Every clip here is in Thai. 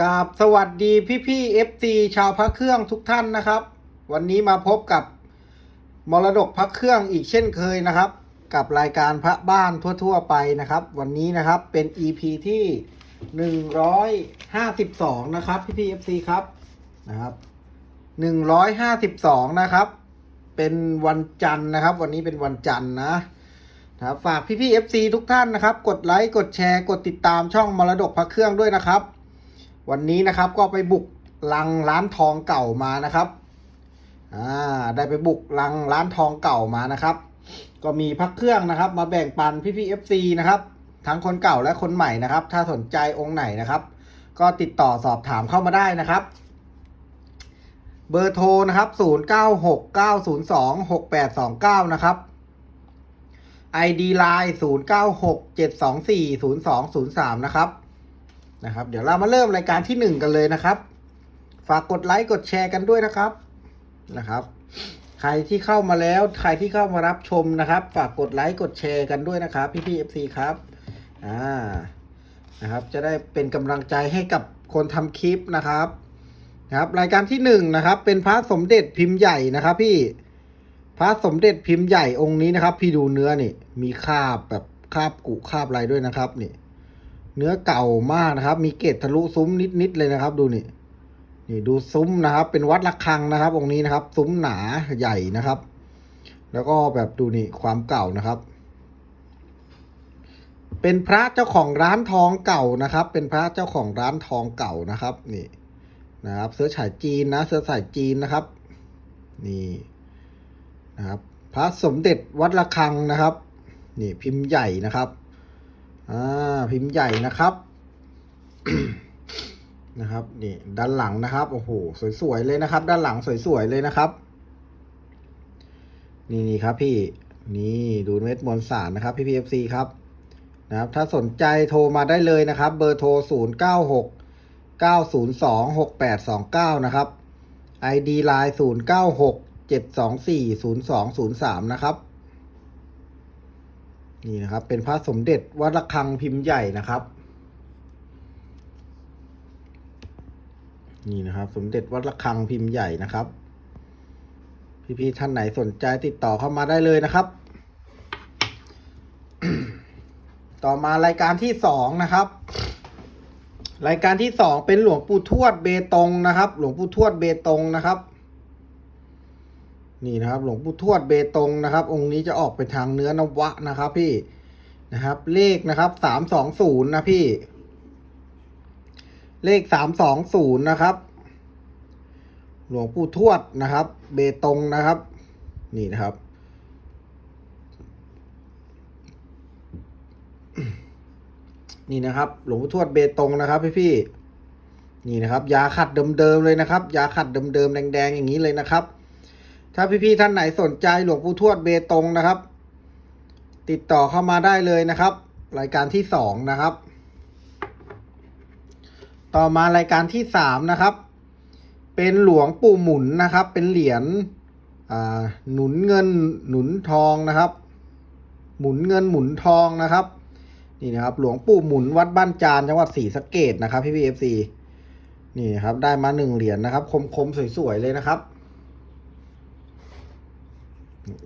กราบสวัสดีพี่พี่เอฟซีชาวพระเครื่องทุกท่านนะครับ วันนี้มาพบกับมรดกพระเครื่องอีกเช่นเคยนะครับ กับรายการพระบ้านทั่ว ๆ ไปนะครับ วันนี้นะครับเป็น EP ที่หนึ่งร้อยห้าสิบสองนะครับพี่พี่เอฟซีครับนะครับหนึ่งร้อยห้าสิบสองนะครับ เป็นวันจันทร์นะครับ วันนี้เป็นวันจันทร์นะนะครับฝากพี่พี่ FC ทุกท่านนะครับ กดไลค์กดแชร์กดติดตามช่องมรดกพระเครื่องด้วยนะครับ วันนี้นะครับก็ไปบุกลังร้านทองเก่ามานะครับอ่าได้ไปบุกลังร้านทองเก่ามานะครับ ก็มีพระเครื่องนะครับ มาแบ่งปันพี่พี่ FC นะครับทั้งคนเก่าและคนใหม่นะครับ ถ้าสนใจองค์ไหนนะครับ ก็ติดต่อสอบถามเข้ามาได้นะครับ เบอร์โทรนะครับ 0969026829 นะครับ ID Line 0967240203 นะครับ นะครับ เดี๋ยวเรามาเริ่มรายการที่ 1 กันเลยนะครับ ฝากกดไลค์กดแชร์กันด้วยนะครับนะครับ ใครที่เข้ามาแล้วใครที่เข้ามารับชมนะครับ ฝากกดไลค์กดแชร์กันด้วยนะครับ พี่พี่ FC ครับอ่านะครับ จะได้เป็นกำลังใจให้กับคนทำคลิปนะครับนะครับ รายการที่หนึ่งนะครับ เป็นพระสมเด็จพิมพ์ใหญ่นะครับพี่พระสมเด็จพิมพ์ใหญ่องค์นี้นะครับ พี่ดูเนื้อนี่ มีคาบแบบคาบกุคาบอะไรด้วยนะครับนี่ เนื้อเก่ามากนะครับ มีเกล็ดทะลุซุ้มนิดๆเลยนะครับ ดูนี่นี่ดูซุ้มนะครับ เป็นวัดระฆังนะครับ องค์นี้นะครับ ซุ้มหนาใหญ่นะครับ แล้วก็แบบดูนี่ความเก่านะครับ เป็นพระเจ้าของร้านทองเก่านะครับ เป็นพระเจ้าของร้านทองเก่านะครับ นี่นะครับ เสื้อฉายจีนนะ เสื้อสายจีนนะครับ นี่นะครับ พระสมเด็จวัดระฆังนะครับ นี่พิมพ์ใหญ่นะครับ อ่าพิมพ์ใหญ่นะครับ นะครับนี่ด้านหลังนะครับโอ้โหสวยๆเลยนะครับ ด้านหลังสวยๆเลยนะครับ นี่นี่ครับพี่นี่ดูเม็ดมวลสารนะครับพี่พีเอฟซีครับนะครับ ถ้าสนใจโทรมาได้เลยนะครับ เบอร์โทร 0 9 6 9 0 2 6 8 2 9 นะครับ ID Line 0 9 6 7 2 4 0 2 0 3 นะครับ นี่นะครับ เป็นพระสมเด็จวัดระฆังพิมพ์ใหญ่นะครับ นี่นะครับ สมเด็จวัดระฆังพิมพ์ใหญ่นะครับ พี่ๆท่านไหนสนใจติดต่อเข้ามาได้เลยนะครับ ต่อมารายการที่สองนะครับรายการที่สองเป็นหลวงปู่ทวดเบตงนะครับ หลวงปู่ทวดเบตงนะครับ นี่นะครับ หลวงปู่ทวดเบตงนะครับ องค์นี้จะออกไปทางเนื้อนวะนะครับ พี่นะครับ เลขนะครับสามสองศูนย์นะพี่ เลขสามสองศูนย์นะครับ หลวงปู่ทวดนะครับ เบตงนะครับ นี่นะครับนี่นะครับ หลวงปู่ทวดเบตงนะครับ พี่พี่นี่นะครับ ยาขัดเดิมๆเลยนะครับ ยาขัดเดิมๆแดงๆอย่างนี้เลยนะครับ ถ้าพี่ๆท่านไหนสนใจหลวงปู่ทวดเบตงนะครับ ติดต่อเข้ามาได้เลยนะครับ รายการที่สองนะครับ ต่อมารายการที่สามนะครับ เป็นหลวงปู่หมุนนะครับ เป็นเหรียญหนุนเงินหนุนทองนะครับ หมุนเงินหมุนทองนะครับนี่นะครับหลวงปู่หมุนวัดบ้านจานจังหวัดศรีสะเกดนะครับพี่พีเอฟซีนี่นะครับได้มาหนึ่งเหรียญนะครับ คมคมๆสวยๆเลยนะครับ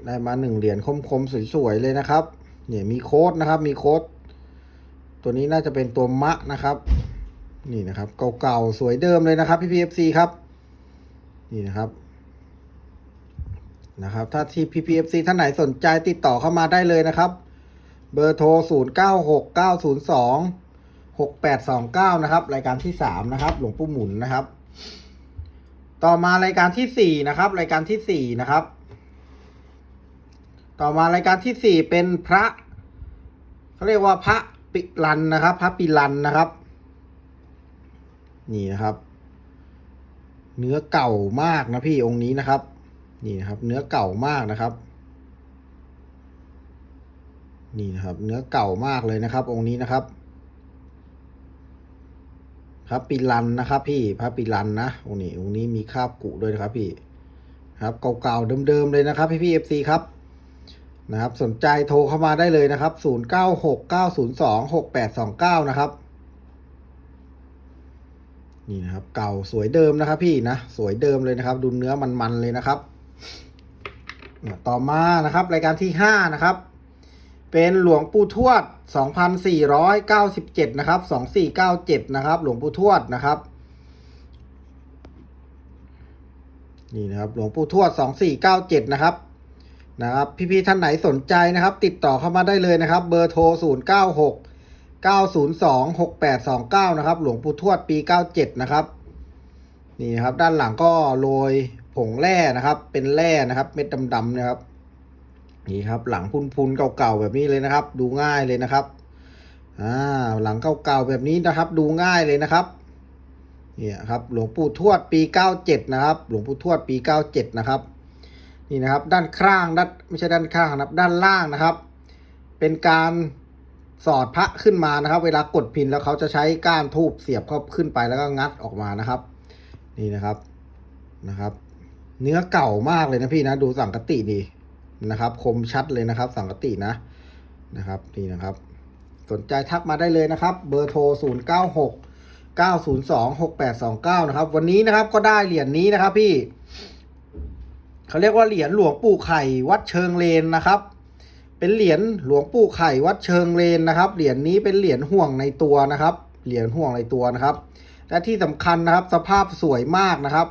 ได้มาหนึ่งเหรียญคมๆสวยๆเลยนะครับ เนี่ยมีโค้ดนะครับ มีโค้ดตัวนี้น่าจะเป็นตัวมะนะครับ นี่นะครับ เก่าๆสวยเดิมเลยนะครับพี่พีเอฟซีครับ นี่นะครับนะครับ ถ้าที่ PPFC ท่านไหนสนใจติดต่อเข้ามาได้เลยนะครับ เบอร์โทร 0 9 6 9 0 2 6 8 2 9 นะครับ รายการที่ 3 นะครับ หลวงปู่หมุนนะครับ ต่อมารายการที่ 4 นะครับ รายการที่ 4 นะครับ ต่อมารายการที่4เป็นพระเขาเรียกว่าพระปิลันนะครับ พระปิลันนะครับ นี่นะครับ เนื้อเก่ามากนะพี่องค์นี้นะครับ นี่นะครับ เนื้อเก่ามากนะครับ นี่นะครับ เนื้อเก่ามากเลยนะครับ องค์นี้นะครับพระปิลันนะครับ พี่พระปิลันนะองค์นี้องค์นี้มีคราบกุด้วยนะครับ พี่ ครับเก่าๆเดิมๆเลยนะครับ พี่พี่เอฟซีครับ นะครับ สนใจโทรเข้ามาได้เลยนะครับ 0 9 6 9 0 2 6 8 2 9 นะครับ นี่นะครับ เก่าสวยเดิมนะครับ พี่นะ สวยเดิมเลยนะครับ ดูเนื้อมันๆเลยนะครับเนี่ยต่อมานะครับ รายการที่ห้านะครับ เป็นหลวงปู่ทวด 2,497 นะครับ 2497 นะครับ หลวงปู่ทวดนะครับนี่นะครับ หลวงปู่ทวด 2497 นะครับ นะครับพี่ๆท่านไหนสนใจนะครับ ติดต่อเข้ามาได้เลยนะครับ เบอร์โทร 096 902 6829 นะครับ หลวงปู่ทวดปี 97 นะครับ นี่นะครับ ด้านหลังก็โรยผงแร่นะครับ เป็นแร่นะครับ เม็ดดำๆนะครับ นี่ครับ หลังพุนๆเก่าๆแบบนี้เลยนะครับ ดูง่ายเลยนะครับอ่าหลังเก่าๆแบบนี้นะครับ ดูง่ายเลยนะครับเนี่ยครับ หลวงปู่ทวดปี 97 นะครับ หลวงปู่ทวดปี 97 นะครับ นี่นะครับ ด้านข้างด้านไม่ใช่ด้านข้างนะครับ ด้านล่างนะครับ เป็นการสอดพระขึ้นมานะครับ เวลากดพินแล้วเขาจะใช้ก้านทูบเสียบเข้าขึ้นไปแล้วก็งัดออกมานะครับ นี่นะครับนะครับ เนื้อเก่ามากเลยนะพี่นะ ดูสังกติดีนะครับ คมชัดเลยนะครับ สังกตินะนะครับนี่นะครับ สนใจทักมาได้เลยนะครับ เบอร์โทร 0 9 6 9 0 2 6 8 2 9 นะครับ วันนี้นะครับก็ได้เหรียญนี้นะครับพี่ เขาเรียกว่าเหรียญหลวงปู่ไข่วัดเชิงเลนนะครับ เป็นเหรียญหลวงปู่ไข่วัดเชิงเลนนะครับ เหรียญนี้เป็นเหรียญห่วงในตัวนะครับ เหรียญห่วงในตัวนะครับ และที่สำคัญนะครับสภาพสวยมากนะครับ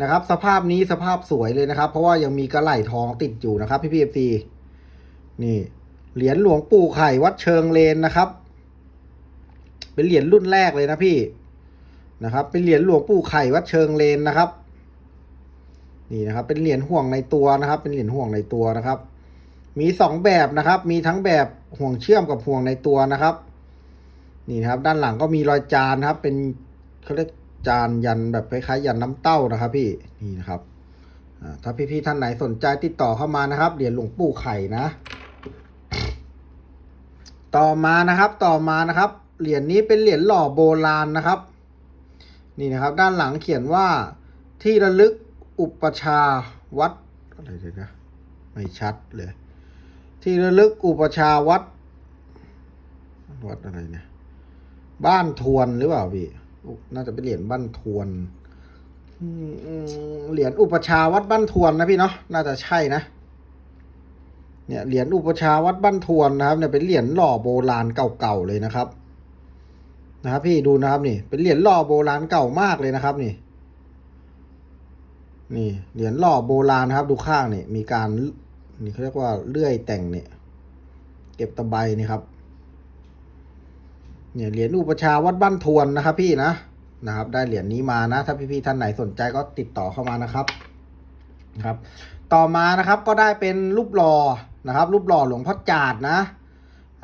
นะครับ สภาพนี้สภาพสวยเลยนะครับ เพราะว่ายังมีกระไหล่ทองติดอยู่นะครับ พี่พีเอฟซีนี่ เหรียญหลวงปู่ไข่วัดเชิงเลนนะครับ เป็นเหรียญรุ่นแรกเลยนะพี่นะครับ เป็นเหรียญหลวงปู่ไข่วัดเชิงเลนนะครับ นี่นะครับเป็นเหรียญห่วงในตัวนะครับ เป็นเหรียญห่วงในตัวนะครับ มีสองแบบนะครับ มีทั้งแบบห่วงเชื่อมกับห่วงในตัวนะครับ นี่นะครับ ด้านหลังก็มีรอยจานนะครับ เป็นเขาเรียกจานยันแบบคล้ายๆยันน้ำเต้านะครับ พี่นี่นะครับอ่าถ้าพี่ๆท่านไหนสนใจติดต่อเข้ามานะครับเหรียญหลวงปู่ไข่นะ ต่อมานะครับต่อมานะครับ เหรียญนี้เป็นเหรียญหล่อโบราณนะครับ นี่นะครับ ด้านหลังเขียนว่าที่ระลึก อุปชาวัดอะไรเดี๋ยวนะไม่ชัดเลย ที่ระลึกอุปชาวัด วัดอะไรเนี่ย บ้านทวนหรือเปล่าพี่ น่าจะเป็นเหรียญบ้านทวนเหรียญอุปชาวัดบ้านทวนนะพี่เนาะ น่าจะใช่นะ เนี่ยเหรียญอุปชาวัดบ้านทวนนะครับ เนี่ยเป็นเหรียญหล่อโบราณเก่าๆเลยนะครับ นะครับ พี่ดูนะครับนี่ เป็นเหรียญหล่อโบราณเก่ามากเลยนะครับ นี่ นี่เหรียญหล่อโบราณนะครับ ดูข้างนี่มีการนี่เขาเรียกว่าเลื่อยแต่งเนี่ยเก็บตะไบนี่ครับ เนี่ยเหรียญอุปชาวัดบ้านทวนนะครับพี่นะนะครับ ได้เหรียญนี้มานะ ถ้าพี่ๆท่านไหนสนใจก็ติดต่อเข้ามานะครับนะครับ ต่อมานะครับก็ได้เป็นรูปหล่อนะครับ รูปหล่อหลวงพ่อจาดนะ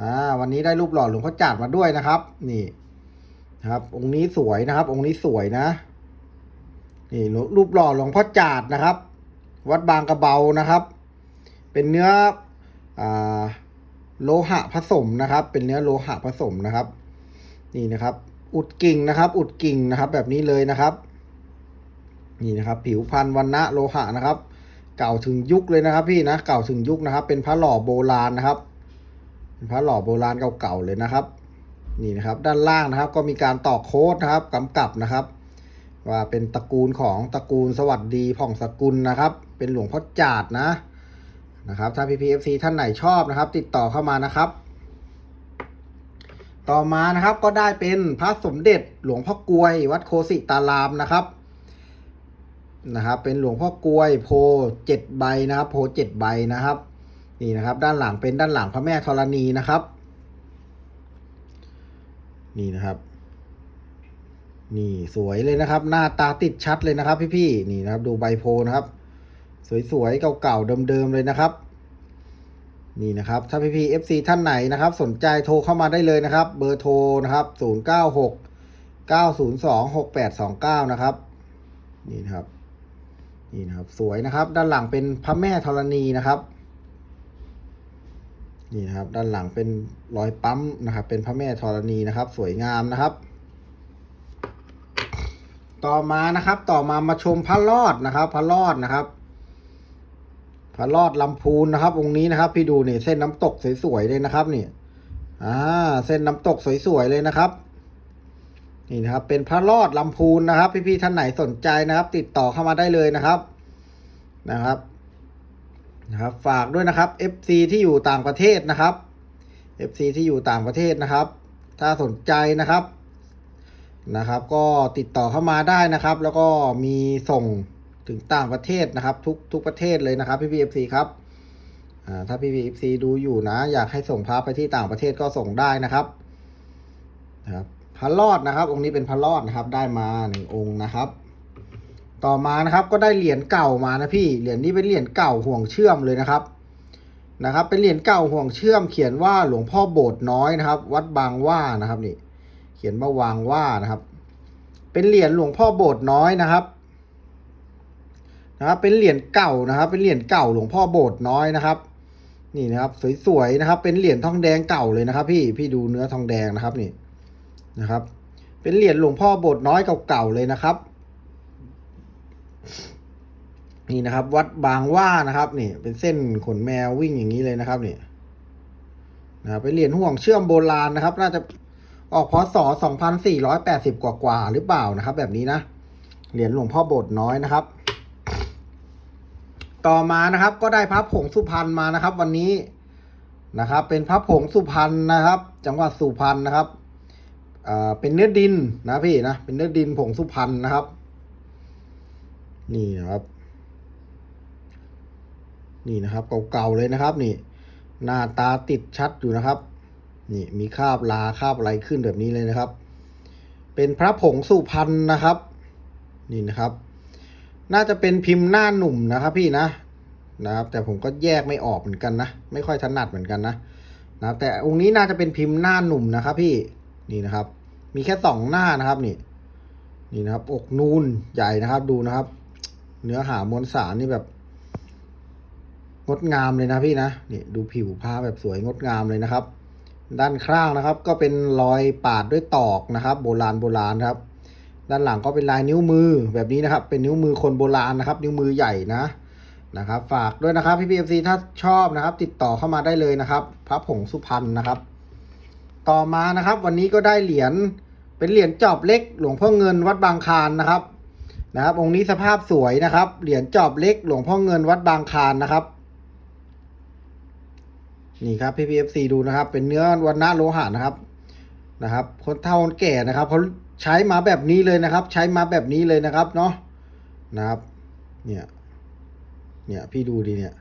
อ่าวันนี้ได้รูปหล่อหลวงพ่อจาดมาด้วยนะครับ นี่นะครับ องค์นี้สวยนะครับ องค์นี้สวยนะ นี่รูปหล่อหลวงพ่อจาดนะครับ วัดบางกระเบานะครับ เป็นเนื้ออโลหะผสมนะครับ เป็นเนื้อโลหะผสมนะครับ นี่นะครับ อุดกิ่งนะครับ อุดกิ่งนะครับ แบบนี้เลยนะครับ นี่นะครับ ผิวพันธุ์วันณะโลหะนะครับ เก่าถึงยุคเลยนะครับ พี่นะเก่าถึงยุคนะครับ เป็นพระหล่อโบราณนะครับเป็นพระหล่อโบราณเก่าๆเลยนะครับ นี่นะครับ ด้านล่างนะครับ ก็มีการตอกโค้ดนะครับกำกับนะครับ ว่าเป็นตระกูลของตระกูลสวัสดีผ่องสกุลนะครับ เป็นหลวงพ่อจาดนะนะครับ ถ้าพีพีเอฟซีท่านไหนชอบนะครับ ติดต่อเข้ามานะครับ ต่อมานะครับก็ได้เป็นพระสมเด็จหลวงพ่อกลวย วัดโคสิตารามนะครับนะครับ เป็นหลวงพ่อกลวยโพเจ็ดใบนะครับ โพเจ็ดใบนะครับนี่นะครับ ด้านหลังเป็นด้านหลังพระแม่ธรณีนะครับ นี่นะครับ นี่สวยเลยนะครับ หน้าตาติดชัดเลยนะครับ พี่ๆนี่นะครับ ดูใบโพนะครับ สวยๆเก่าๆเดิมๆเลยนะครับ นี่นะครับ ถ้าพี่พีเอฟซีท่านไหนนะครับ สนใจโทรเข้ามาได้เลยนะครับ เบอร์โทรนะครับศูนย์เก้าหกเก้าศูนย์สองหกแปดสองเก้านะครับ นี่นะครับ นี่นะครับ สวยนะครับ ด้านหลังเป็นพระแม่ธรณีนะครับ นี่นะครับ ด้านหลังเป็นรอยปั๊มนะครับ เป็นพระแม่ธรณีนะครับ สวยงามนะครับ ต่อมานะครับ ต่อมามาชมพระรอดนะครับ พระรอดนะครับ พระรอดลำพูนนะครับองค์นี้นะครับ พี่ดูนี่เส้นน้ำตกสวยๆเลยนะครับนี่อ่าเส้นน้ำตกสวยๆเลยนะครับนี่นะครับ เป็นพระรอดลำพูนนะครับ พี่ๆท่านไหนสนใจนะครับ ติดต่อเข้ามาได้เลยนะครับนะครับนะครับ ฝากด้วยนะครับ FC ที่อยู่ต่างประเทศนะครับ FC ที่อยู่ต่างประเทศนะครับ ถ้าสนใจนะครับ นะครับ ก็ติดต่อเข้ามาได้นะครับ แล้วก็มีส่งถึงต่างประเทศนะครับ ทุกทุกประเทศเลยนะครับพี่พีเอฟซีครับอ่าถ้าพี่พีเอฟซีดูอยู่นะ อยากให้ส่งพระไปที่ต่างประเทศก็ส่งได้นะครับนะครับพระรอดนะครับ องค์นี้เป็นพระรอดนะครับ ได้มาหนึ่งองค์นะครับ ต่อมานะครับก็ได้เหรียญเก่ามานะพี่เหรียญนี้เป็นเหรียญเก่าห่วงเชื่อมเลยนะครับนะครับ เป็นเหรียญเก่าห่วงเชื่อมเขียนว่าหลวงพ่อโบสถ์น้อยนะครับ วัดบางว่านะครับนี่ ขียนว่าวางว่านะครับ เป็นเหรียญหลวงพ่อโบสถ์น้อยนะครับนะครับ เป็นเหรียญเก่านะครับ เป็นเหรียญเก่าหลวงพ่อโบสถ์น้อยนะครับ นี่นะครับ สวยๆนะครับ เป็นเหรียญทองแดงเก่าเลยนะครับ พี่พี่ดูเนื้อทองแดงนะครับนี่นะครับ เป็นเหรียญหลวงพ่อโบสถ์น้อยเก่าๆเลยนะครับ นี่นะครับ วัดบางว่านะครับนี่ เป็นเส้นขนแมววิ่งอย่างนี้เลยนะครับนี่นะครับเป็นเหรียญห่วงเชื่อมโบราณนะครับ น่าจะ ออกพศ2480 กว่ากว่าหรือเปล่านะครับ แบบนี้นะ เหรียญหลวงพ่อบสถ์น้อยนะครับ ต่อมานะครับ ก็ได้พระผงสุพรรณมานะครับ วันนี้นะครับ เป็นพระผงสุพรรณนะครับ จังหวัดสุพรรณนะครับอ่าเป็นเนื้อดินนะพี่นะเป็นเนื้อดินผงสุพรรณนะครับ นี่นะครับ นี่นะครับเก่าๆเลยนะครับ นี่ หน้าตาติดชัดอยู่นะครับ นี่มีคาบลาคาบอะไรขึ้นแบบนี้เลยนะครับ เป็นพระผงสุพรรณนะครับ นี่นะครับ น่าจะเป็นพิมพ์หน้าหนุ่มนะครับ พี่นะนะครับ แต่ผมก็แยกไม่ออกเหมือนกันนะ ไม่ค่อยถนัดเหมือนกันนะนะแต่องค์นี้น่าจะเป็นพิมพ์หน้าหนุ่มนะครับ พี่นี่นะครับ มีแค่สองหน้านะครับนี่ นี่นะครับ อกนูนใหญ่นะครับดูนะครับ เนื้อหามวลสารนี่แบบ งดงามเลยนะพี่นะนี่ดูผิวผ้าแบบสวยงดงามเลยนะครับ ด้านข้างนะครับ ก็เป็นรอยปาดด้วยตอกนะครับ โบราณโบราณครับ ด้านหลังก็เป็นลายนิ้วมือแบบนี้นะครับ เป็นนิ้วมือคนโบราณนะครับ นิ้วมือใหญ่นะนะครับ ฝากด้วยนะครับพี่พีเอฟซีถ้าชอบนะครับ ติดต่อเข้ามาได้เลยนะครับ พระผงสุพรรณนะครับ ต่อมานะครับ วันนี้ก็ได้เหรียญเป็นเหรียญจอบเล็ก หลวงพ่อเงินวัดบางคานนะครับนะครับองค์นี้สภาพสวยนะครับ เหรียญจอบเล็ก หลวงพ่อเงินวัดบางคานนะครับ นี่ครับพี่พีเอฟซีดูนะครับ เป็นเนื้อวันนาโลหะนะครับนะครับ คนเฒ่าคนแก่นะครับเขาใช้มาแบบนี้เลยนะครับ ใช้มาแบบนี้เลยนะครับเนาะนะครับ เนี่ยเนี่ยพี่ดูดีเนี่ย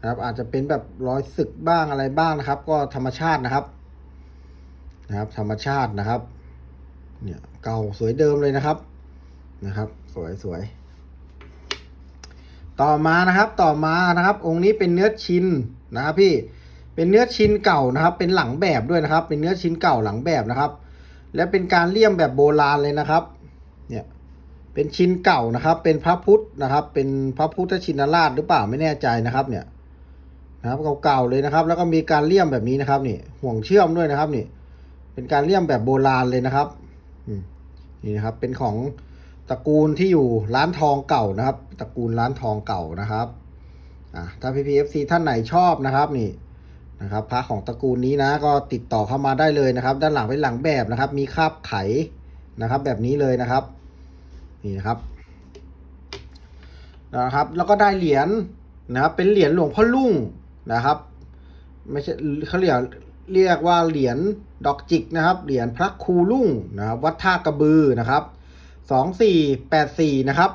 นะครับอาจจะเป็นแบบรอยสึกบ้างอะไรบ้างนะครับ ก็ธรรมชาตินะครับ นะครับ ธรรมชาตินะครับ เนี่ยเก่าสวยเดิมเลยนะครับนะครับ สวยสวยต่อมานะครับต่อมานะครับ องค์นี้เป็นเนื้อชินนะครับพี่ เป็นเนื้อชิ้นเก่านะครับ เป็นหลังแบบด้วยนะครับ เป็นเนื้อชิ้นเก่าหลังแบบนะครับ และเป็นการเลี่ยมแบบโบราณเลยนะครับ เนี่ย เป็นชิ้นเก่านะครับ เป็นพระพุทธนะครับ เป็นพระพุทธชินราชหรือเปล่าไม่แน่ใจนะครับ เนี่ย นะครับเก่าๆเลยนะครับ แล้วก็มีการเลี่ยมแบบนี้นะครับ นี่ ห่วงเชื่อมด้วยนะครับ นี่ เป็นการเลี่ยมแบบโบราณเลยนะครับนี่นะครับ เป็นของตระกูลที่อยู่ร้านทองเก่านะครับ ตระกูลร้านทองเก่านะครับอะถ้าพีพีเอฟซีท่านไหนชอบนะครับนี่ นะครับพระของตระกูลนี้นะก็ติดต่อเข้ามาได้เลยนะครับ ด้านหลังเป็นหลังแบบนะครับ มีคาบไขนะครับ แบบนี้เลยนะครับ นี่นะครับนะครับ แล้วก็ได้เหรียญนะครับ เป็นเหรียญหลวงพ่อลุ่งนะครับไม่ใช่เขาเรียกเรียกว่าเหรียญดอกจิกนะครับ เหรียญพระครูลุ่งนะครับ วัดท่ากระบือนะครับสองสี่แปดสี่นะครับ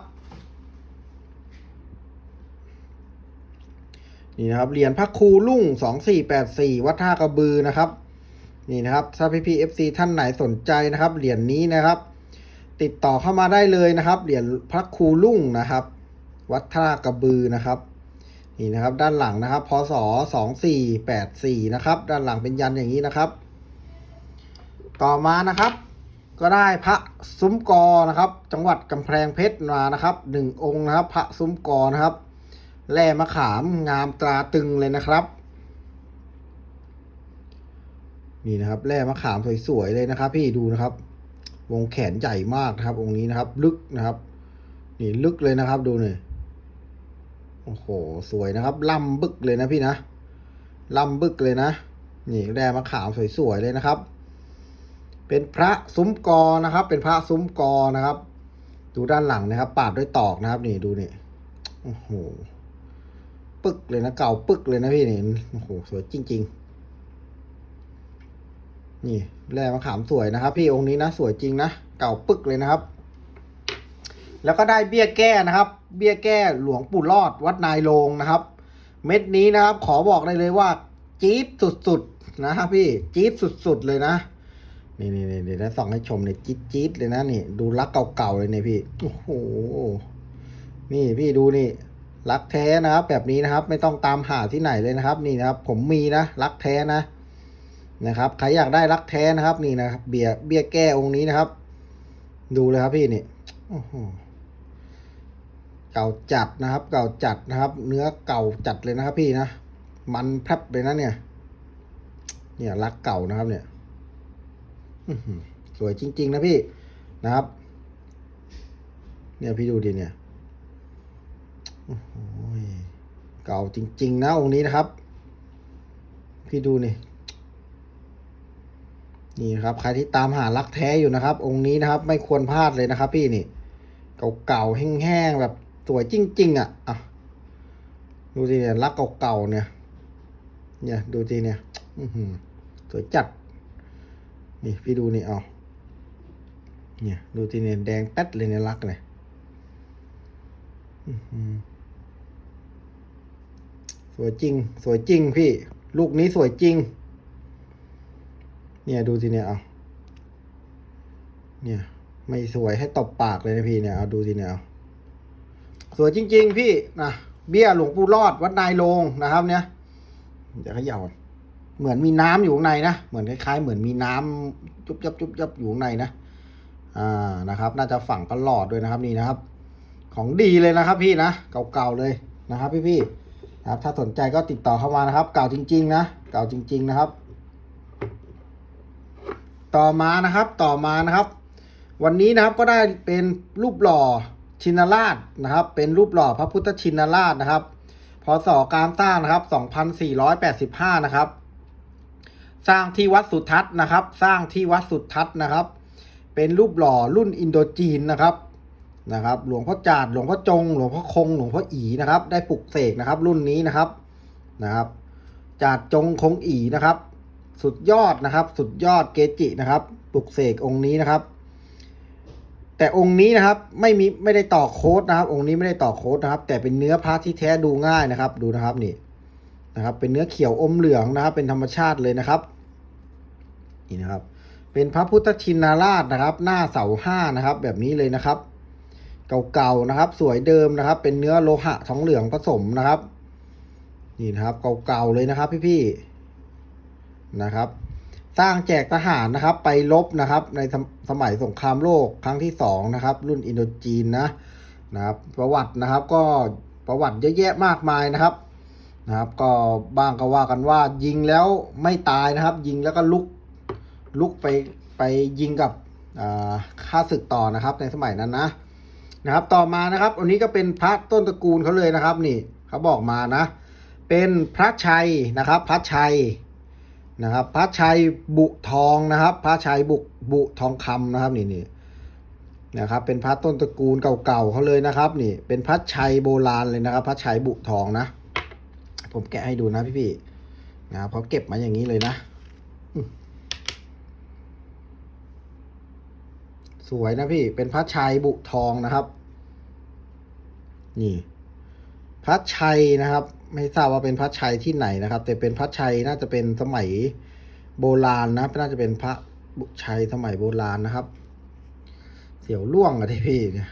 นี่นะครับเหรียญพระครูลุ่งสองสี่แปดสี่วัดท่ากระบือนะครับ นี่นะครับถ้าพี่พีเอฟซีท่านไหนสนใจนะครับ เหรียญนี้นะครับ ติดต่อเข้ามาได้เลยนะครับ เหรียญพระครูลุ่งนะครับ วัดท่ากระบือนะครับ นี่นะครับด้านหลังนะครับพศสองสี่แปดสี่นะครับ ด้านหลังเป็นยันอย่างนี้นะครับ ต่อมานะครับ ก็ได้พระซุ้มกอนะครับ จังหวัดกำแพงเพชรมานะครับหนึ่งองค์นะครับ พระซุ้มกอนะครับ แร่มะขามงามตราตึงเลยนะครับ นี่นะครับแร่มะขามสวยๆเลยนะครับ พี่ดูนะครับ วงแขนใหญ่มากนะครับ องค์นี้นะครับ ลึกนะครับ นี่ลึกเลยนะครับ ดูหน่อยโอ้โหสวยนะครับล่ำบึกเลยนะพี่นะล่ำบึกเลยนะ นี่แร่มะขามสวยๆเลยนะครับ เป็นพระซุ้มกอนะครับ เป็นพระซุ้มกอนะครับ ดูด้านหลังนะครับ ปาดด้วยตอกนะครับ นี่ดูนี่โอ้โห ปึกเลยนะ เก่าปึกเลยนะพี่นี่โอ้โหสวยจริง ๆ นี่แร่มะขามสวยนะครับ พี่องค์นี้นะสวยจริงนะเก่าปึกเลยนะครับ แล้วก็ได้เบี้ยแก้นะครับ เบี้ยแก้หลวงปู่รอดวัดนายโรงนะครับ เม็ดนี้นะครับ ขอบอกได้เลยว่าจี๊ดสุดๆนะครับพี่จี๊ดสุดๆเลยนะนี่นี่นี่เดี๋ยวนะส่องให้ชมเนี่ยจี๊ดจี๊ดเลยนะนี่ ดูลักเก่าๆเลยเนี่ยพี่ โอ้โห นี่พี่ดูนี่ ลักแท้นะครับแบบนี้นะครับไม่ต้องตามหาที่ไหนเลยนะครับ นี่นะครับ ผมมีนะลักแท้นะนะครับใครอยากได้ลักแท้นะครับ นี่นะครับเบียเบียแก้องค์นี้นะครับ ดูเลยครับพี่นี่เก่าจัดนะครับ เก่าจัดนะครับ เนื้อเก่าจัดเลยนะครับ พี่นะมันแพรบเลยนะเนี่ย เนี่ยลักเก่านะครับ เนี่ยสวยจริง ๆ นะพี่นะครับ เนี่ยพี่ดูดิเนี่ย เก่าจริง ๆ นะองค์นี้นะครับ พี่ดูนี่ นี่ครับ ใครที่ตามหารักแท้อยู่นะครับ องค์นี้นะครับ ไม่ควรพลาดเลยนะครับ พี่นี่ เก่าๆแห้งๆแบบสวยจริง ๆ อะอะดูสิเนี่ยรักเก่าๆเนี่ย เนี่ยดูสิเนี่ย อืสวยจัด นี่พี่ดูนี่เอาเนี่ยดูทีเนี่ยแดงแป๊ดเลยเนี่ยรักเนี่ย อื้อหือ สวยจริง สวยจริงพี่ ลูกนี้สวยจริง เนี่ยดูทีเนี่ยเอาเนี่ย ไม่สวยให้ตบปากเลยนะพี่เนี่ยเอาดูทีเนี่ยเอาสวยจริง ๆ พี่นะเบี้ยหลวงปู่รอดวัดนายโรงนะครับเนี่ยเดี๋ยวเขย่าเหมือนมีน้ำอยู่ข้างในนะเหมือนคล้ายๆ เหมือนมีน้ำจุบยับจุบยับอยู่ข้างในนะอ่านะครับ น่าจะฝังประหลอดด้วยนะครับนี่นะครับ ของดีเลยนะครับ พี่นะเก่าๆเลยนะครับ พี่ๆ นะครับ ถ้าสนใจก็ติดต่อเข้ามานะครับ เก่าจริง ๆ นะ เก่าจริง ๆ นะครับ ต่อมานะครับ ต่อมานะครับ วันนี้นะครับก็ได้เป็นรูปหล่อชินราชนะครับ เป็นรูปหล่อพระพุทธชินราชนะครับ พศการสร้างนะครับ 2485 นะครับ สร้างที่วัดสุทัศน์นะครับ สร้างที่วัดสุทัศน์นะครับ เป็นรูปหล่อรุ่นอินโดจีนนะครับ นะครับ หลวงพ่อจาดหลวงพ่อจง หลวงพ่อคง หลวงพ่ออีนะครับ ได้ปลุกเสกนะครับ รุ่นนี้นะครับนะครับ จาดจงคงอีนะครับ สุดยอดนะครับ สุดยอดเกจินะครับ ปลุกเสกองค์นี้นะครับ แต่องค์นี้นะครับไม่มีไม่ได้ต่อโค้ดนะครับ องค์นี้ไม่ได้ต่อโค้ดนะครับ แต่เป็นเนื้อพระที่แท้ดูง่ายนะครับ ดูนะครับนี่นะครับ เป็นเนื้อเขียวอมเหลืองนะครับ เป็นธรรมชาติเลยนะครับนี่นะครับ เป็นพระพุทธชินราชนะครับ หน้าเสาห้านะครับ แบบนี้เลยนะครับ เก่าๆนะครับ สวยเดิมนะครับ เป็นเนื้อโลหะทองเหลืองผสมนะครับ นี่นะครับเก่าๆเลยนะครับ พี่ๆนะครับ สร้างแจกทหารนะครับ ไปลบนะครับ ในสมัยสงครามโลกครั้งที่สองนะครับ รุ่นอินโดจีนนะนะครับ ประวัตินะครับ ก็ประวัติเยอะแยะมากมายนะครับนะครับ ก็บ้างก็ว่ากันว่า ยิงแล้วไม่ตายนะครับ ยิงแล้วก็ลุกลุกไปไปยิงกับอ่าข้าศึกต่อนะครับในสมัยนั้นนะ นะครับต่อมานะครับอันนี้ก็เป็นพระต้นตระกูลเขาเลยนะครับนี่เขาบอกมานะ เป็นพระชัยนะครับ พระชัยนะครับพระชัยบุทองนะครับ พระชัยบุบุทองคำนะครับนี่นี่นะครับ เป็นพระต้นตระกูลเก่าๆเขาเลยนะครับ นี่ เป็นพระชัยโบราณเลยนะครับ พระชัยบุทองนะ ผมแกะให้ดูนะพี่ๆนะครับเขาเก็บมาอย่างนี้เลยนะอืม สวยนะพี่ เป็นพระชัยบุทองนะครับ นี่พระชัยนะครับ ไม่ทราบว่าเป็นพระชัยที่ไหนนะครับ แต่เป็นพระชัยน่าจะเป็นสมัยโบราณนะน่าจะเป็นพระบุชัยสมัยโบราณนะครับ เสี่ยวล่วงอะที่พี่เนี่ย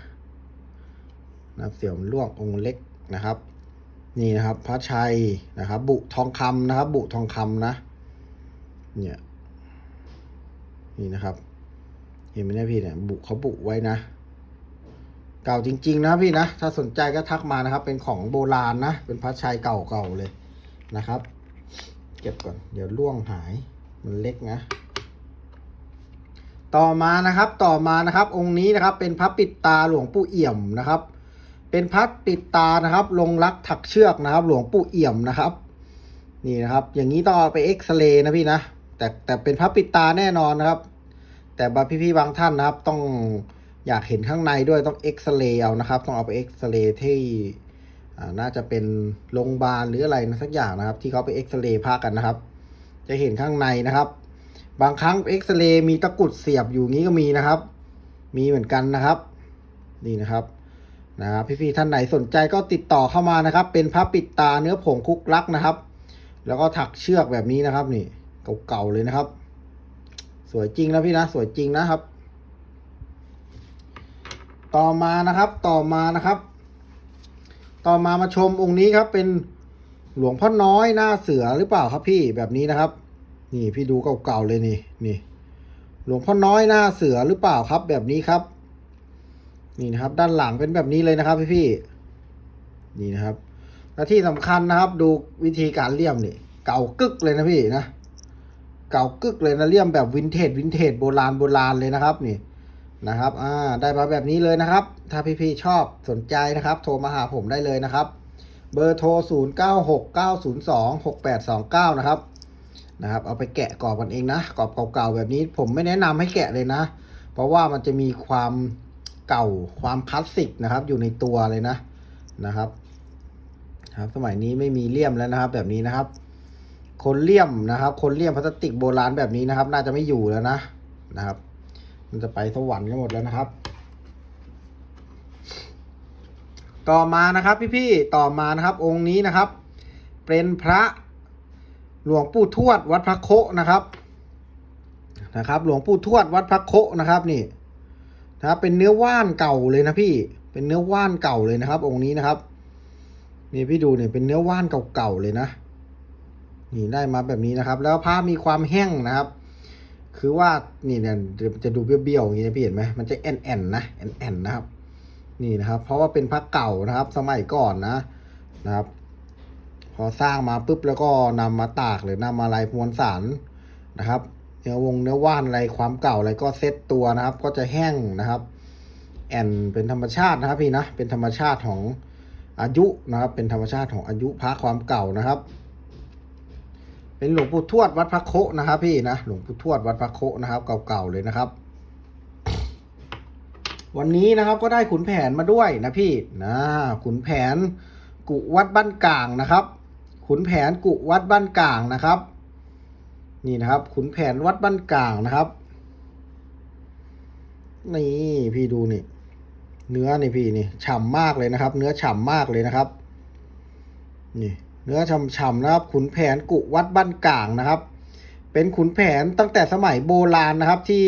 นะครับเสี่ยวล่วงองค์เล็กนะครับ นี่นะครับ พระชัยนะครับ บุทองคำนะครับ บุทองคำนะ เนี่ย นี่นะครับ เห็นไหมเนี่ยพี่เนี่ยบุเขาบุไว้นะ เก่าจริง ๆ นะพี่นะ ถ้าสนใจก็ทักมานะครับ เป็นของโบราณนะ เป็นพระชัยเก่าๆเลยนะครับ เก็บก่อน เดี๋ยวล่วงหาย มันเล็กนะ ต่อมานะครับ ต่อมานะครับ องค์นี้นะครับ เป็นพระปิดตาหลวงปู่เอี่ยมนะครับ เป็นพระปิดตานะครับ ลงรักถักเชือกนะครับ หลวงปู่เอี่ยมนะครับ นี่นะครับ อย่างนี้ต้องเอาไปเอ็กซเรย์นะพี่นะแต่แต่เป็นพระปิดตาแน่นอนนะครับ แต่บางพี่ๆบางท่านนะครับ ต้องอยากเห็นข้างในด้วยต้องเอ็กซเรย์เอานะครับ ต้องเอาไปเอ็กซเรย์ที่น่าจะเป็นโรงพยาบาลหรืออะไรนะสักอย่างนะครับ ที่เขาไปเอ็กซเรย์พากันนะครับ จะเห็นข้างในนะครับ บางครั้งเอ็กซเรย์มีตะกุดเสียบอยู่งี้ก็มีนะครับ มีเหมือนกันนะครับ นี่นะครับนะครับพี่ๆท่านไหนสนใจก็ติดต่อเข้ามานะครับ เป็นพระปิดตาเนื้อผงคุกลักนะครับ แล้วก็ถักเชือกแบบนี้นะครับ นี่เก่าๆเลยนะครับ สวยจริงนะพี่นะสวยจริงนะครับ ต่อมานะครับต่อมานะครับ ต่อมามาชมองค์นี้ครับเป็นหลวงพ่อน้อยหน้าเสือหรือเปล่าครับพี่แบบนี้นะครับ นี่พี่ดูเก่าๆเลยนี่นี่ หลวงพ่อน้อยหน้าเสือหรือเปล่าครับ แบบนี้ครับ นี่นะครับ ด้านหลังเป็นแบบนี้เลยนะครับ พี่พี่ๆนี่นะครับและที่สำคัญนะครับ ดูวิธีการเลี่ยมนี่ เก่ากึกเลยนะพี่นะ เก่ากึกเลยนะเลี่ยมแบบวินเทจวินเทจโบราณโบราณเลยนะครับนี่นะครับอ่าได้มาแบบนี้เลยนะครับ ถ้าพี่ๆชอบสนใจนะครับ โทรมาหาผมได้เลยนะครับ เบอร์โทร 0 9 6 9 0 2 6 8 2 9 นะครับนะครับเอาไปแกะกรอบกันเองนะกรอบเก่าๆแบบนี้ผมไม่แนะนำให้แกะเลยนะ เพราะว่ามันจะมีความเก่าความคลาสสิกนะครับ อยู่ในตัวเลยนะนะครับ ครับสมัยนี้ไม่มีเลี่ยมแล้วนะครับ แบบนี้นะครับ คนเลี่ยมนะครับคนเลี่ยมพลาสติกโบราณแบบนี้นะครับ น่าจะไม่อยู่แล้วนะนะครับ มันจะไปสวรรค์กันหมดแล้วนะครับ ต่อมานะครับพี่ๆต่อมานะครับ องค์นี้นะครับ เป็นพระหลวงปู่ทวดวัดพระโคนะครับนะครับ หลวงปู่ทวดวัดพระโคนะครับนี่นะครับเป็นเนื้อว่านเก่าเลยนะพี่ เป็นเนื้อว่านเก่าเลยนะครับ องค์นี้นะครับนี่พี่ดูเนี่ยเป็นเนื้อว่านเก่าๆเลยนะ นี่ได้มาแบบนี้นะครับ แล้วผ้ามีความแห้งนะครับ คือว่านี่เนี่ยจะดูเบี้ยวๆอย่างนี้นะพี่เห็นไหมมันจะแอนแอนๆนะแอนแอนๆนะครับ นี่นะครับ เพราะว่าเป็นพระเก่านะครับ สมัยก่อนนะนะครับ พอสร้างมาปุ๊บแล้วก็นำมาตากหรือนำมาลายมวลสารนะครับเนื้อวงเนื้อว่านอะไรความเก่าอะไรก็เซ็ตตัวนะครับ ก็จะแห้งนะครับแอนเป็นธรรมชาตินะครับพี่นะเป็นธรรมชาติของอายุนะครับ เป็นธรรมชาติของอายุพระความเก่านะครับ เป็นหลวงปู่ทวดวัดพระโคนะครับ พี่นะหลวงปู่ทวดวัดพระโคนะครับ เก่าๆเลยนะครับ วันนี้นะครับก็ได้ขุนแผนมาด้วยนะพี่นะขุนแผนกุวัดบ้านกลางนะครับ ขุนแผนกุวัดบ้านกลางนะครับ นี่นะครับ ขุนแผนวัดบ้านกลางนะครับนี่พี่ดูนี่ เนื้อนี่พี่นี่ฉ่ำมากเลยนะครับ เนื้อฉ่ำมากเลยนะครับ นี่ เนื้อฉ่ำๆนะครับ ขุนแผนกุวัดบ้านกลางนะครับ เป็นขุนแผนตั้งแต่สมัยโบราณนะครับที่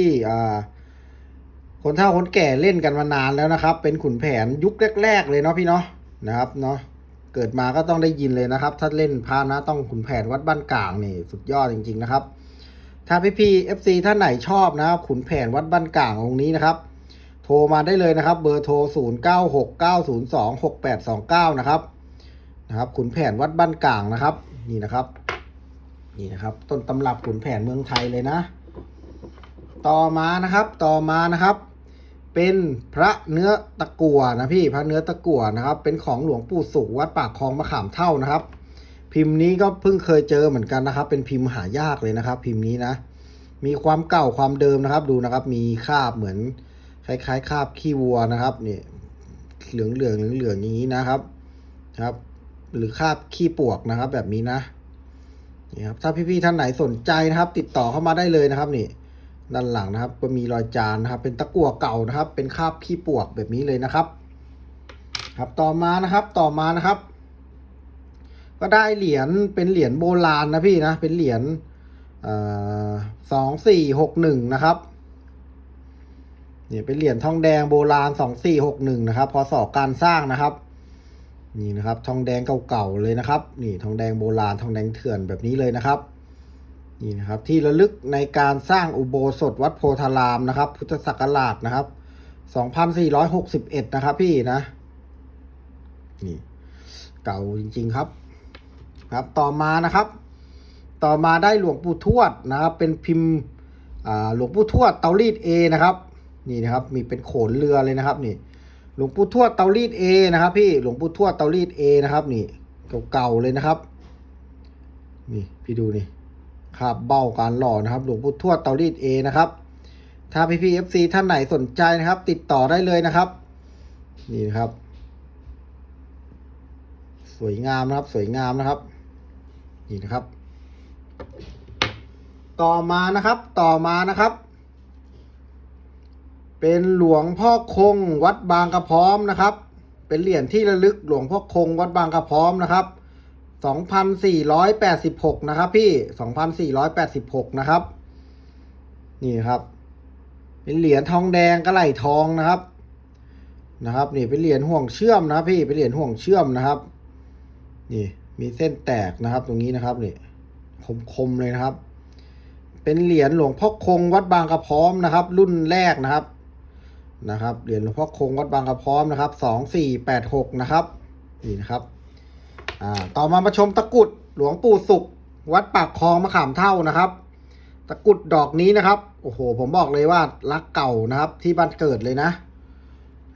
คนเฒ่าคนแก่เล่นกันมานานแล้วนะครับ เป็นขุนแผนยุคแรก ๆ เลยเนาะพี่เนาะนะครับเนาะเกิดมาก็ต้องได้ยินเลยนะครับ ถ้าเล่นพานะต้องขุนแผนวัดบ้านกลางนี่สุดยอดจริง ๆ นะครับ ถ้าพี่พีเอฟซีท่านไหนชอบนะครับขุนแผนวัดบ้านกลางองค์นี้นะครับ โทรมาได้เลยนะครับ เบอร์โทร 0 9 6 9 0 2 6 8 2 9 นะครับ นะครับขุนแผนวัดบ้านกลางนะครับ นี่นะครับ นี่นะครับ ต้นตำรับขุนแผนเมืองไทยเลยนะ ต่อมานะครับ ต่อมานะครับ เป็นพระเนื้อตะกั่วนะพี่พระเนื้อตะกั่วนะครับ เป็นของหลวงปู่สุวัดปากคลองมะขามเท่านะครับ พิมพ์นี้ก็เพิ่งเคยเจอเหมือนกันนะครับ เป็นพิมพ์หายากเลยนะครับ พิมพ์นี้นะ มีความเก่าความเดิมนะครับ ดูนะครับ มีคราบเหมือนคล้ายๆคราบขี้วัวนะครับนี่เหลืองเหลืองเหลืองเหลืองๆอย่างนี้นะครับครับ หรือคาบขี้ปวกนะครับ แบบนี้นะนี่ครับถ้าพี่ๆท่านไหนสนใจนะครับ ติดต่อเข้ามาได้เลยนะครับนี่ด้านหลังนะครับ ก็มีรอยจานนะครับ เป็นตะกั่วเก่านะครับ เป็นคาบขี้ปวกแบบนี้เลยนะครับ ครับต่อมานะครับต่อมานะครับ ก็ได้เหรียญเป็นเหรียญโบราณนะพี่นะเป็นเหรียญสองสี่หกหนึ่งนะครับเนี่ยเป็นเหรียญทองแดงโบราณสองสี่หกหนึ่งนะครับพศการสร้างนะครับ นี่นะครับ ทองแดงเก่าๆเลยนะครับ นี่ทองแดงโบราณทองแดงเถื่อนแบบนี้เลยนะครับ นี่นะครับ ที่ระลึกในการสร้างอุโบสถวัดโพธารามนะครับ พุทธศักราชนะครับ 2461 นะครับพี่นะ นี่ เก่าจริงๆครับ ครับ ต่อมานะครับ ต่อมาได้หลวงปู่ทวดนะครับ เป็นพิมพ์หลวงปู่ทวดเตารีดเอนะครับ นี่นะครับ มีเป็นโขนเรือเลยนะครับ นี่ หลวงปู่ทวดเตารีดเอนะครับ พี่หลวงปู่ทวดเตารีดเอนะครับนี่เก่าๆเลยนะครับ นี่พี่ดูนี่ครับเบ้าการหล่อนะครับ หลวงปู่ทวดเตารีดเอนะครับ ถ้าพี่พีเอฟซีท่านไหนสนใจนะครับ ติดต่อได้เลยนะครับ นี่นะครับ สวยงามนะครับ สวยงามนะครับ นี่นะครับ ต่อมานะครับ ต่อมานะครับ เป็นหลวงพ่อคงวัดบางกระพร้อมนะครับ เป็นเหรียญที่ระลึกหลวงพ่อคงวัดบางกระพร้อมนะครับ2,486นะครับพี่2,486นะครับ นี่ครับ เป็นเหรียญทองแดงกระไหล่ทองนะครับ นะครับ นี่เป็นเหรียญห่วงเชื่อมนะครับ พี่เป็นเหรียญห่วงเชื่อมนะครับ นี่มีเส้นแตกนะครับ ตรงนี้นะครับนี่คมๆเลยนะครับ เป็นเหรียญหลวงพ่อคงวัดบางกระพร้อมนะครับ รุ่นแรกนะครับ นะครับเหรียญหลวงพ่อคงวัดบางกระพร้อมนะครับสองสี่แปดหกนะครับนี่นะครับอ่าต่อมามาชมตะกุดหลวงปู่สุข วัดปากคลองมะขามเท่านะครับ ตะกุดดอกนี้นะครับโอ้โห ผมบอกเลยว่ารักเก่านะครับ ที่บ้านเกิดเลยนะ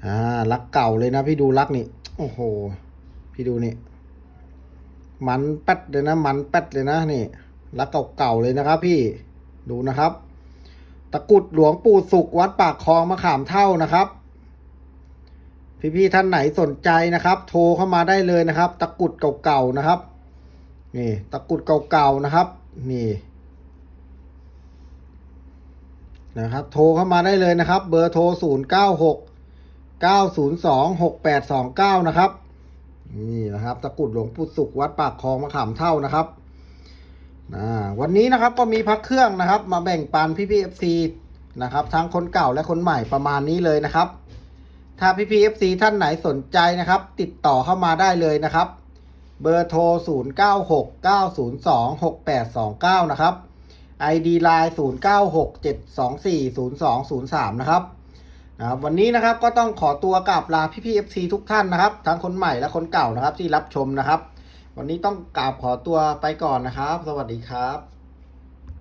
อ่ารักเก่าเลยนะ พี่ดูรักนี่โอ้โห พี่ดูนี่มันแป๊ดเลยนะ มันแป๊ดเลยนะนี่รักเก่าๆเลยนะครับ พี่ดูนะครับ ตะกรุดหลวงปู่สุขวัดปากคลองมะขามเท่านะครับ พี่ๆท่านไหนสนใจนะครับ โทรเข้ามาได้เลยนะครับ ตะกรุดเก่าๆนะครับนี่ตะกรุดเก่าๆนะครับ นี่นะครับ โทรเข้ามาได้เลยนะครับ เบอร์โทรศูนย์เก้าหกเก้าศูนย์สองหกแปดสองเก้านะครับ นี่นะครับ ตะกรุดหลวงปู่สุขวัดปากคลองมะขามเท่านะครับ วันนี้นะครับก็มีพักเครื่องนะครับ มาแบ่งปันพี่พีเอฟซีนะครับทั้งคนเก่าและคนใหม่ประมาณนี้เลยนะครับ ถ้าพี่พีเอฟซีท่านไหนสนใจนะครับ ติดต่อเข้ามาได้เลยนะครับ เบอร์โทร 0 9 6 9 0 2 6 8 2 9 นะครับ ID Line 0 9 6 7 2 4 0 2 0 3 นะครับนะครับวันนี้นะครับก็ต้องขอตัวกราบลาพี่พีเอฟซีทุกท่านนะครับ ทั้งคนใหม่และคนเก่านะครับที่รับชมนะครับ วันนี้ต้องกราบขอตัวไปก่อนนะครับ สวัสดีครับ